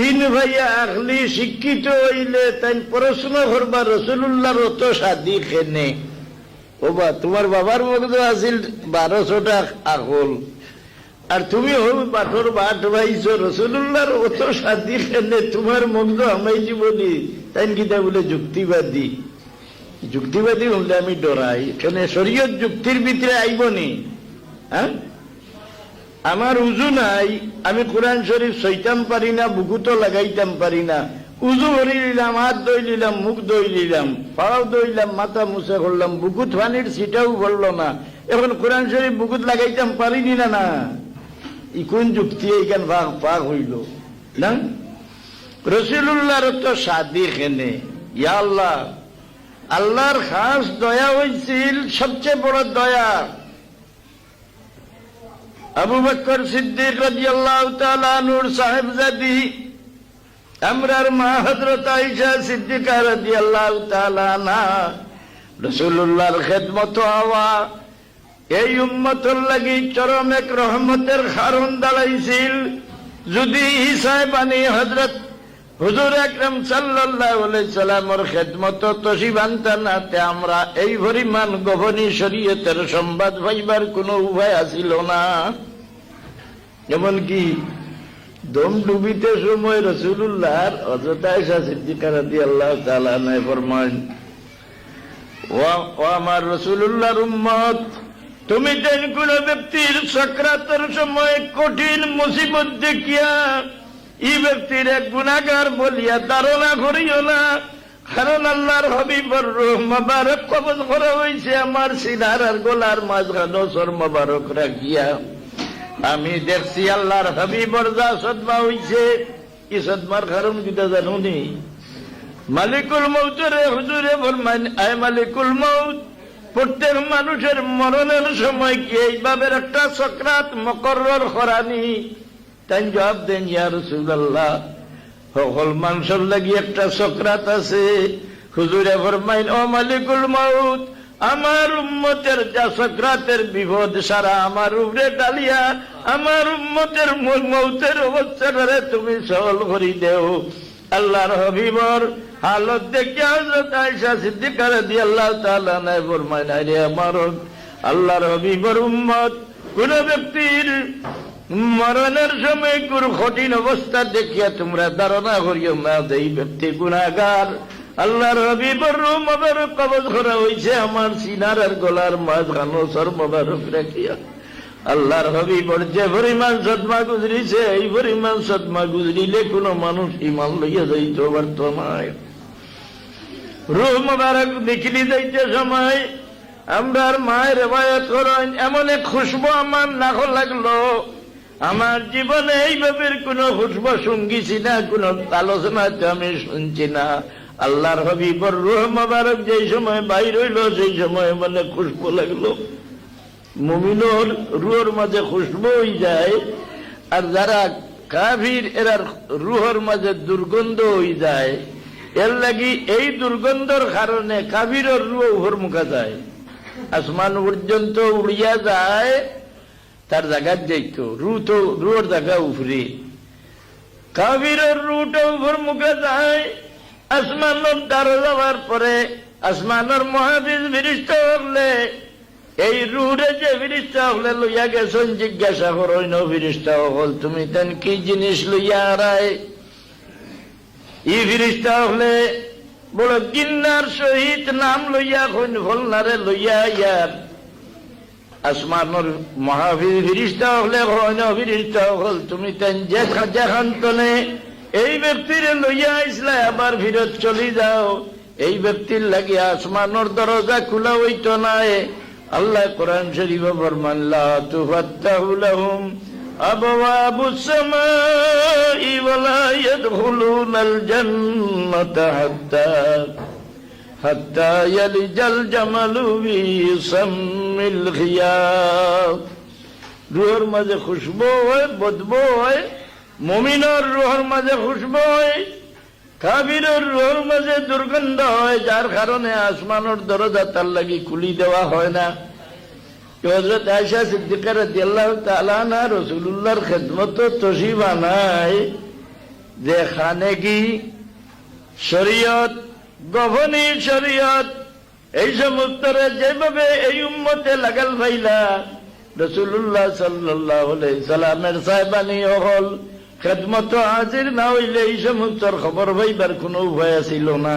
তিন ভাইয়া আগলি শিক্ষিত হইলে তাই পড়াশোনা করবা রসুল্লাহর অত সাদি খেনে ওবা, তোমার বাবার মগজ আছিল বারোশোটা আকল। আর তুমি হল বাটর বাট ভাইছো রসুল্লাহর অত সাদি খেনে তোমার মগজ আমাই জীবনী। তাই কিতা বলে যুক্তিবাদী। যুক্তিবাদী হলে আমি ডরাই। এখানে শরীয়ত যুক্তির ভিতরে আইবনি। হ্যাঁ? আমার উজু নাই, আমি কোরআন শরীফ সইতাম পারি না, বুকুতো লাগাইতাম পারি না। উজু ভরি নিলাম, হাত দই নিলাম, মুখ দই নিলাম, পাও দইলাম মাথা মুছে করলাম বুকুত পানির সিটাও ভরলো না। এখন কোরআন শরীফ বুকুত লাগাইতাম পারিনি না না? ই কোন যুক্তি এইখান ভাগ ভাগ হইল? না? রসুল্লাহর তো সাদি খেনে। ইয়া আল্লাহ, আল্লাহর খাস দয়া হয়েছিল সবচেয়ে বড় দয়া। আবু বকর সিদ্দিক রাজিয়াল্লাহ তাআলা নূর সাহেবজাদি, আমরার মা হযরত আয়েশা সিদ্দিকা রাদিয়াল্লাহু তাআলা না রাসূলুল্লাহর খেদমত হওয়া, এই উম্মতর লাগি চরম এক রহমতের কারণ দাঁড়াইছিল। যদি ঈসায় বানি হযরত হুজুর আলাইহি সাল্লামের খেদমত তসি বান্তানা তে আমরা এই পরিমাণ গভনী শরীয়তের সংবাদ পাইবার কোনো উপায় আছিল না। এমনকি দম ডুবিতে সময় রসুল্লাহর অযথা এসা সিদ্দিকার আল্লাহ তাআলা নাই ফরমান ও আমার রসুল্লাহর উম্মত, তুমি যেন কোন ব্যক্তির সক্রাতের সময় কঠিন মুসিবত দেখিয়া এই ব্যক্তির এক গুণাগার বলিয়া ধারণা করিও না। কারণ আল্লাহর হবিবর মোবারক কবজ করা হয়েছে আমার সিনার আর গোলার মাঝখানো সর মোবারক রাখিয়া। আমি দেখছি আল্লাহর হবিবর যা সদমা হইছে, কি সদমার কারণ কিটা জানো নি? মালিকুল মৌতরে হুজুরে ফরমান আয় মালিকুল মৌত, প্রত্যেক মানুষের মরণের সময় কি এইভাবে একটা সক্রাত মকরর করানি তাই জবাব দেন, ইয়া রসুল্লাহ সকল মানুষের লাগি একটা সক্রাত আছে। হুজুরে ফরমাইন, ও মালিকুল মাউত, আমার উম্মতের যা সক্রাতের বিপদ সারা আমার উপরে ডালিয়া আমার উম্মতের মৌতের অবস্থাটারে তুমি সহল করি দেও। আল্লাহর হবিবর হালত দেখে হজরত আয়েশা সিদ্দিকা রাদিয়াল্লাহু তাআলা নাই ফরমায় নাই রে আমার আল্লাহর হবিবর উম্মত, কোন ব্যক্তির মরণের সময় কোন কঠিন অবস্থা দেখিয়া তোমরা ধারণা করিও যে এই ব্যক্তি গুণাগার। আল্লাহর হবিবর রুম মোবারক কবজ করা হয়েছে আমার সিনার আর গলার মাঝ খানো সর মোবারক রাখিয়া। আল্লাহর হবিবর যে পরিমাণ সদমা গুজরিছে, এই পরিমাণ সদমা গুজরিলে কোন মানুষ ইমান লইয়া যাইত পারত নয় রুহ মোবারক দেখিলি যাইতে সময় আমরার মায়ের রেবায়ত করেন এমন এক খুশবু আমার নাক লাগল। আমার জীবনে এইভাবে কোনো খুশবু শুনগিছি না, কোন আলোচনা তো আমি শুনছি না। আল্লাহর হবিবর রুহ মোবারক যেই সময় বাইর হইল, সেই সময় মানে খুশবু লাগল। মুমিনোর রুহর মাঝে খুশবু হয়ে যায়, আর যারা কাভির এরার রুহর মাঝে দুর্গন্ধ হয়ে যায়। এর লাগি এই দুর্গন্ধর কারণে কাভিরের রুহ উপর মুখা যায়। আসমান পর্যন্ত উড়িয়া যায়। তার জায়গার যাইত রু তো রুহর জায়গা উপরে। কাভিরের রুটা উপর মুখে যায়, আসমানের দ্বারা যাওয়ার পরে আসমানের মহাবীর বিরিষ্ট হলে, এই রুড়ে যে ফিরিস্তা হলে লইয়া গেছেন, জিজ্ঞাসা করই ন ফিরিস্তা হল, তুমি তেন কি জিনিস লইয়া আড়াই? ই ফিরিস্তা হলে বড় গিন্নার সহিত নাম লইয়া কইন ফলনারে লইয়া ইয়ার আসমানোর মহাবীর ফিরিস্তা হলে ফিরিস্তা হল, তুমি যেখান এই ব্যক্তির লইয়া আসলে আবার ফিরত চলি যাও। এই ব্যক্তির লাগি আসমানোর দরজা খোলা হইতো নাই। আল্লাহ কোরআন শরীফ ফরমান, লা তুফাত্তাহু লাহুম আবওয়াবুস সামাই ওয়ালা ইয়াদখুলুনাল সামিল খিয়াত রুহর মাঝে খুশবু হয়, বদবু হয়, মুমিনের রুহর মাঝে খুশবু হয় কাবিরের রোর মাঝে হয়, যার কারণে আসমানোর দরজা তার লাগি খুলি দেওয়া হয় না। হজরত আয়সা তালানা রসুল্লাহর খেদমত তসিবা নাই যে খানেকি শরীয়ত গভনী শরীয়ত, এই সমস্তরে যেভাবে এই উম্মতে লাগাল ভাইলা রসুল্লাহ সাল্লামের সাহেবানি হল খেদমত হাজির না হইলে এই সমস্তর খবর ভাইবার কোনো উপায় ছিল না।